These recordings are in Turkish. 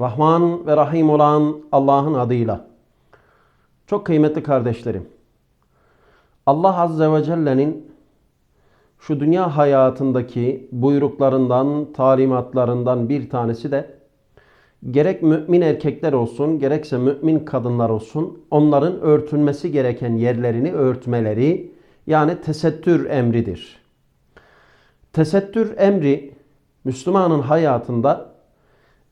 Rahman ve Rahim olan Allah'ın adıyla. Çok kıymetli kardeşlerim. Allah Azze ve Celle'nin şu dünya hayatındaki buyruklarından, talimatlarından bir tanesi de gerek mümin erkekler olsun, gerekse mümin kadınlar olsun onların örtünmesi gereken yerlerini örtmeleri yani tesettür emridir. Tesettür emri Müslümanın hayatında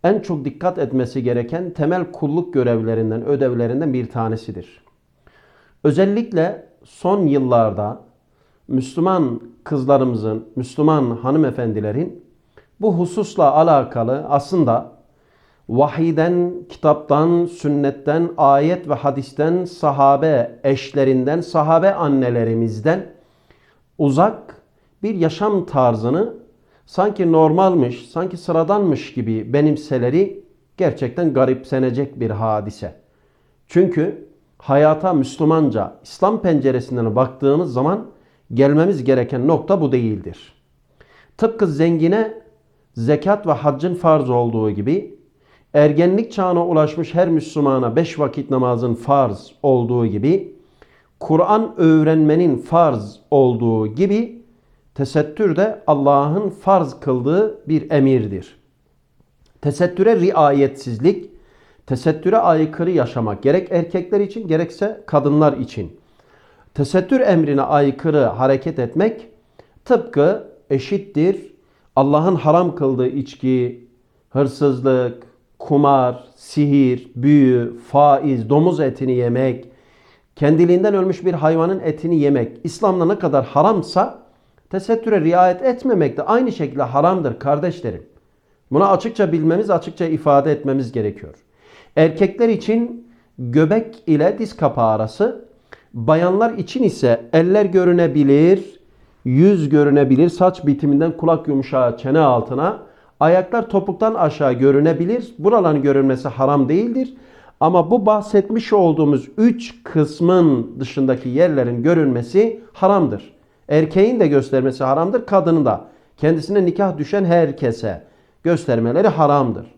en çok dikkat etmesi gereken temel kulluk görevlerinden, ödevlerinden bir tanesidir. Özellikle son yıllarda Müslüman kızlarımızın, Müslüman hanımefendilerin bu hususla alakalı aslında vahiden, kitaptan, sünnetten, ayet ve hadisten, sahabe eşlerinden, sahabe annelerimizden uzak bir yaşam tarzını sanki normalmiş, sanki sıradanmış gibi benimseleri gerçekten garipsenecek bir hadise. Çünkü hayata Müslümanca, İslam penceresinden baktığımız zaman gelmemiz gereken nokta bu değildir. Tıpkı zengine zekat ve haccın farz olduğu gibi ergenlik çağına ulaşmış her Müslümana beş vakit namazın farz olduğu gibi Kur'an öğrenmenin farz olduğu gibi tesettür de Allah'ın farz kıldığı bir emirdir. Tesettüre riayetsizlik, tesettüre aykırı yaşamak gerek erkekler için gerekse kadınlar için. Tesettür emrine aykırı hareket etmek tıpkı eşittir Allah'ın haram kıldığı içki, hırsızlık, kumar, sihir, büyü, faiz, domuz etini yemek, kendiliğinden ölmüş bir hayvanın etini yemek İslam'da ne kadar haramsa tesettüre riayet etmemek de aynı şekilde haramdır kardeşlerim. Buna açıkça bilmemiz, açıkça ifade etmemiz gerekiyor. Erkekler için göbek ile diz kapağı arası, bayanlar için ise eller görünebilir, yüz görünebilir, saç bitiminden kulak yumuşağı çene altına, ayaklar topuktan aşağı görünebilir. Buraların görünmesi haram değildir. Ama bu bahsetmiş olduğumuz üç kısmın dışındaki yerlerin görünmesi haramdır. Erkeğin de göstermesi haramdır, kadının da. Kendisine nikah düşen herkese göstermeleri haramdır.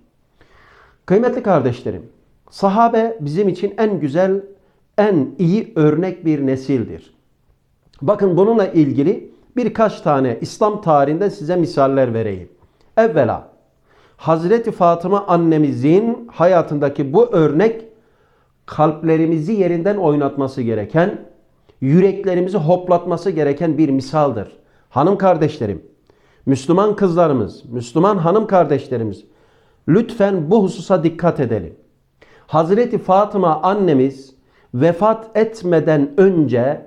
Kıymetli kardeşlerim, sahabe bizim için en güzel, en iyi örnek bir nesildir. Bakın bununla ilgili birkaç tane İslam tarihinde size misaller vereyim. Evvela Hazreti Fatıma annemizin hayatındaki bu örnek kalplerimizi yerinden oynatması gereken, yüreklerimizi hoplatması gereken bir misaldır. Hanım kardeşlerim, Müslüman kızlarımız, Müslüman hanım kardeşlerimiz lütfen bu hususa dikkat edelim. Hazreti Fatıma annemiz vefat etmeden önce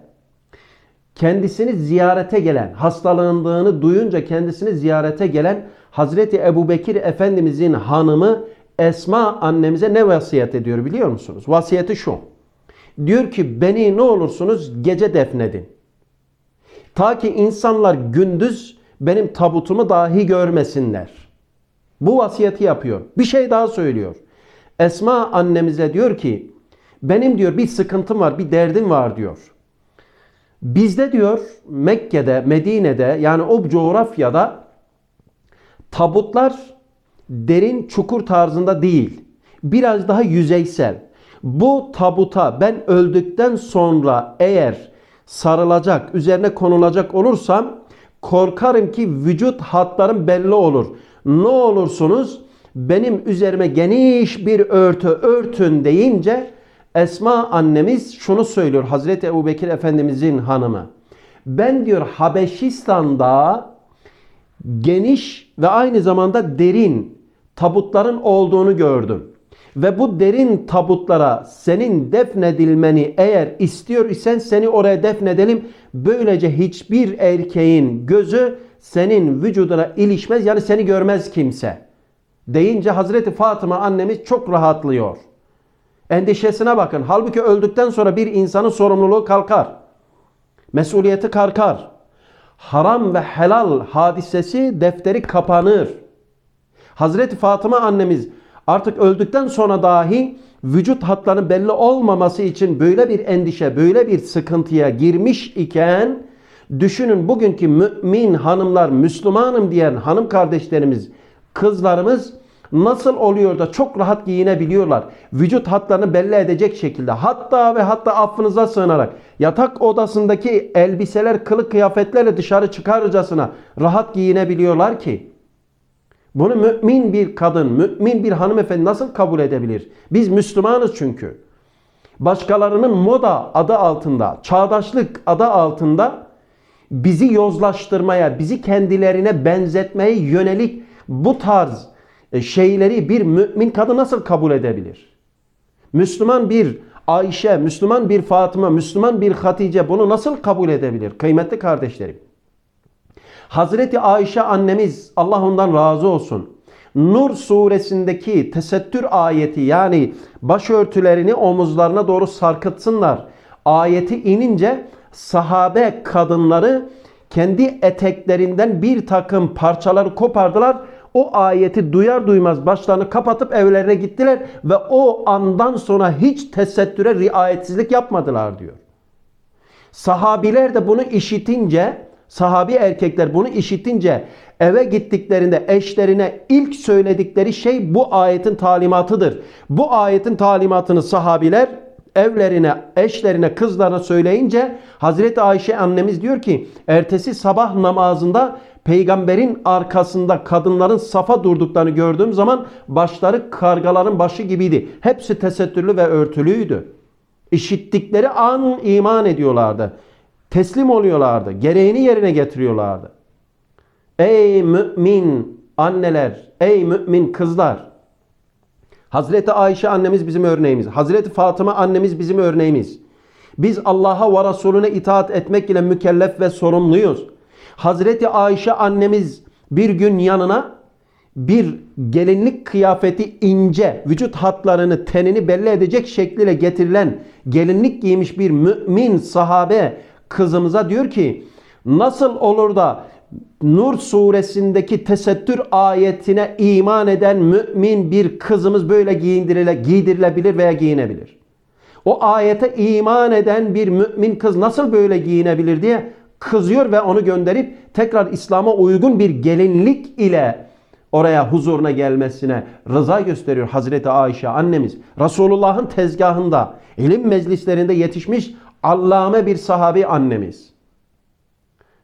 kendisini ziyarete gelen, hastalığındığını duyunca kendisini ziyarete gelen Hazreti Ebu Bekir Efendimizin hanımı Esma annemize ne vasiyet ediyor biliyor musunuz? Vasiyeti şu. Diyor ki beni ne olursunuz gece defnedin. Ta ki insanlar gündüz benim tabutumu dahi görmesinler. Bu vasiyeti yapıyor. Bir şey daha söylüyor. Esma annemize diyor ki benim diyor bir sıkıntım var, bir derdim var diyor. Bizde diyor Mekke'de, Medine'de yani o coğrafyada tabutlar derin çukur tarzında değil. Biraz daha yüzeysel. Bu tabuta ben öldükten sonra eğer sarılacak, üzerine konulacak olursam korkarım ki vücut hatlarım belli olur. Ne olursunuz benim üzerime geniş bir örtü örtün deyince Esma annemiz şunu söylüyor Hazreti Ebu Bekir Efendimizin hanımı. Ben diyor Habeşistan'da geniş ve aynı zamanda derin tabutların olduğunu gördüm. Ve bu derin tabutlara senin defnedilmeni eğer istiyor isen seni oraya defnedelim. Böylece hiçbir erkeğin gözü senin vücuduna ilişmez yani seni görmez kimse. Deyince Hazreti Fatıma annemiz çok rahatlıyor. Endişesine bakın. Halbuki öldükten sonra bir insanın sorumluluğu kalkar. Mesuliyeti kalkar. Haram ve helal hadisesi defteri kapanır. Hazreti Fatıma annemiz artık öldükten sonra dahi vücut hatlarının belli olmaması için böyle bir endişe, böyle bir sıkıntıya girmiş iken düşünün bugünkü mümin hanımlar, Müslümanım diyen hanım kardeşlerimiz, kızlarımız nasıl oluyor da çok rahat giyinebiliyorlar? Vücut hatlarını belli edecek şekilde hatta ve hatta affınıza sığınarak yatak odasındaki elbiseler, kılık kıyafetlerle dışarı çıkarcasına rahat giyinebiliyorlar ki bunu mümin bir kadın, mümin bir hanımefendi nasıl kabul edebilir? Biz Müslümanız çünkü. Başkalarının moda adı altında, çağdaşlık adı altında bizi yozlaştırmaya, bizi kendilerine benzetmeye yönelik bu tarz e, şeyleri bir mümin kadın nasıl kabul edebilir? Müslüman bir Ayşe, Müslüman bir Fatıma, Müslüman bir Hatice bunu nasıl kabul edebilir? Kıymetli kardeşlerim. Hazreti Ayşe annemiz Allah ondan razı olsun. Nur suresindeki tesettür ayeti yani başörtülerini omuzlarına doğru sarkıtsınlar. Ayeti inince sahabe kadınları kendi eteklerinden bir takım parçaları kopardılar. O ayeti duyar duymaz başlarını kapatıp evlerine gittiler ve o andan sonra hiç tesettüre riayetsizlik yapmadılar diyor. Sahabiler de bunu işitince, sahabi erkekler bunu işitince eve gittiklerinde eşlerine ilk söyledikleri şey bu ayetin talimatıdır. Bu ayetin talimatını sahabiler evlerine, eşlerine, kızlarına söyleyince Hazreti Ayşe annemiz diyor ki ertesi sabah namazında peygamberin arkasında kadınların safa durduklarını gördüğüm zaman başları kargaların başı gibiydi. Hepsi tesettürlü ve örtülüydü. İşittikleri an iman ediyorlardı. Teslim oluyorlardı. Gereğini yerine getiriyorlardı. Ey mümin anneler, ey mümin kızlar. Hazreti Ayşe annemiz bizim örneğimiz. Hazreti Fatıma annemiz bizim örneğimiz. Biz Allah'a ve Resulüne itaat etmek ile mükellef ve sorumluyuz. Hazreti Ayşe annemiz bir gün yanına bir gelinlik kıyafeti ince, vücut hatlarını, tenini belli edecek şekliyle getirilen gelinlik giymiş bir mümin sahabe kızımıza diyor ki nasıl olur da Nur suresindeki tesettür ayetine iman eden mümin bir kızımız böyle giyindirile, giydirilebilir veya giyinebilir. O ayete iman eden bir mümin kız nasıl böyle giyinebilir diye kızıyor ve onu gönderip tekrar İslam'a uygun bir gelinlik ile oraya huzuruna gelmesine rıza gösteriyor Hazreti Ayşe annemiz. Resulullah'ın tezgahında, ilim meclislerinde yetişmiş allame bir sahabi annemiz.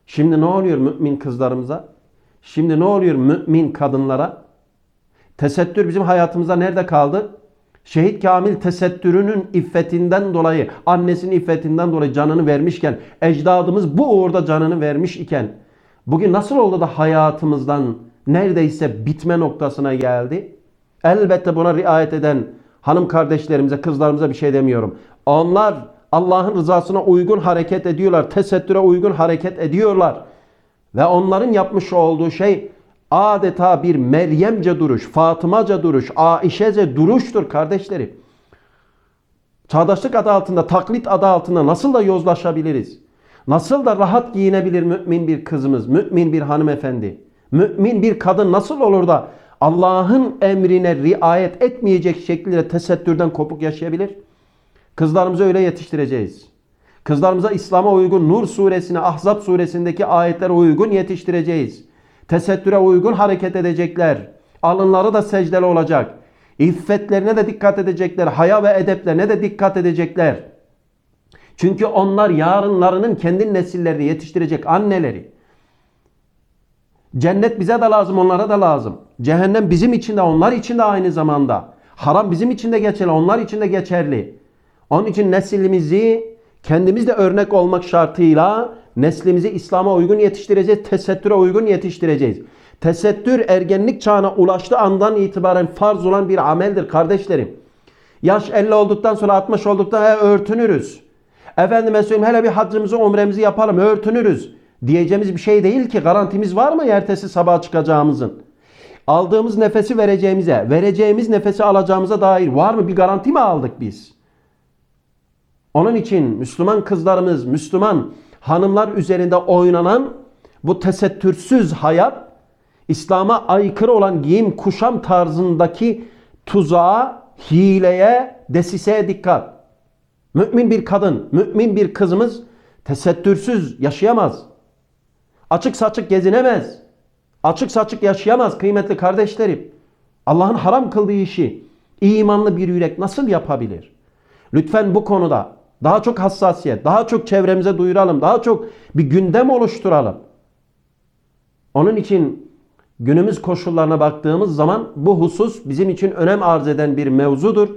Şimdi ne oluyor mümin kızlarımıza? Şimdi ne oluyor mümin kadınlara? Tesettür bizim hayatımızda nerede kaldı? Şehit Kamil tesettürünün iffetinden dolayı, annesinin iffetinden dolayı canını vermişken, ecdadımız bu uğurda canını vermiş iken, bugün nasıl oldu da hayatımızdan neredeyse bitme noktasına geldi? Elbette buna riayet eden hanım kardeşlerimize, kızlarımıza bir şey demiyorum. Onlar Allah'ın rızasına uygun hareket ediyorlar. Tesettüre uygun hareket ediyorlar. Ve onların yapmış olduğu şey adeta bir Meryemce duruş, Fatımaca duruş, Aişece duruştur kardeşlerim. Çağdaşlık adı altında, taklit adı altında nasıl da yozlaşabiliriz? Nasıl da rahat giyinebilir mümin bir kızımız, mümin bir hanımefendi? Mümin bir kadın nasıl olur da Allah'ın emrine riayet etmeyecek şekilde tesettürden kopuk yaşayabilir? Kızlarımızı öyle yetiştireceğiz. Kızlarımıza İslam'a uygun Nur suresine, Ahzab suresindeki ayetlere uygun yetiştireceğiz. Tesettüre uygun hareket edecekler. Alınları da secdeli olacak. İffetlerine de dikkat edecekler. Haya ve edeplerine de dikkat edecekler. Çünkü onlar yarınlarının kendi nesillerini yetiştirecek anneleri. Cennet bize de lazım, onlara da lazım. Cehennem bizim için de, onlar için de aynı zamanda. Haram bizim için de geçerli, onlar için de geçerli. Onun için neslimizi kendimiz de örnek olmak şartıyla neslimizi İslam'a uygun yetiştireceğiz, tesettüre uygun yetiştireceğiz. Tesettür ergenlik çağına ulaştığı andan itibaren farz olan bir ameldir kardeşlerim. Yaş 50 olduktan sonra 60 olduktan sonra örtünürüz. Efendime söyleyeyim hele bir haccımızı umremizi yapalım örtünürüz. Diyeceğimiz bir şey değil ki garantimiz var mı ertesi sabah çıkacağımızın? Aldığımız nefesi vereceğimize, vereceğimiz nefesi alacağımıza dair var mı bir garanti mi aldık biz? Onun için Müslüman kızlarımız, Müslüman hanımlar üzerinde oynanan bu tesettürsüz hayat İslam'a aykırı olan giyim kuşam tarzındaki tuzağa, hileye, desiseye dikkat. Mümin bir kadın, mümin bir kızımız tesettürsüz yaşayamaz. Açık saçık gezinemez. Açık saçık yaşayamaz kıymetli kardeşlerim. Allah'ın haram kıldığı işi imanlı bir yürek nasıl yapabilir? Lütfen bu konuda daha çok hassasiyet, daha çok çevremize duyuralım, daha çok bir gündem oluşturalım. Onun için günümüz koşullarına baktığımız zaman bu husus bizim için önem arz eden bir mevzudur.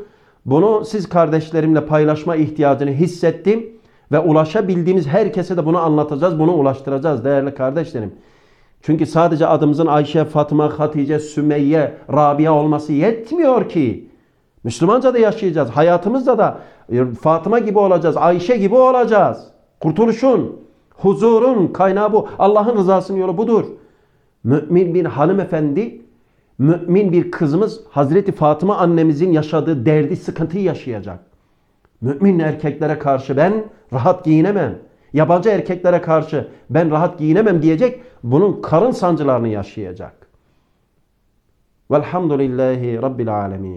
Bunu siz kardeşlerimle paylaşma ihtiyacını hissettim ve ulaşabildiğimiz herkese de bunu anlatacağız, bunu ulaştıracağız değerli kardeşlerim. Çünkü sadece adımızın Ayşe, Fatıma, Hatice, Sümeyye, Rabia olması yetmiyor ki. Müslümanca da yaşayacağız. Hayatımızda da e, Fatıma gibi olacağız, Ayşe gibi olacağız. Kurtuluşun, huzurun kaynağı bu. Allah'ın rızasının yolu budur. Mümin bir hanımefendi, mümin bir kızımız Hazreti Fatıma annemizin yaşadığı derdi, sıkıntıyı yaşayacak. Mümin erkeklere karşı ben rahat giyinemem. Yabancı erkeklere karşı ben rahat giyinemem diyecek. Bunun karın sancılarını yaşayacak. Velhamdülillahi Rabbil alemin.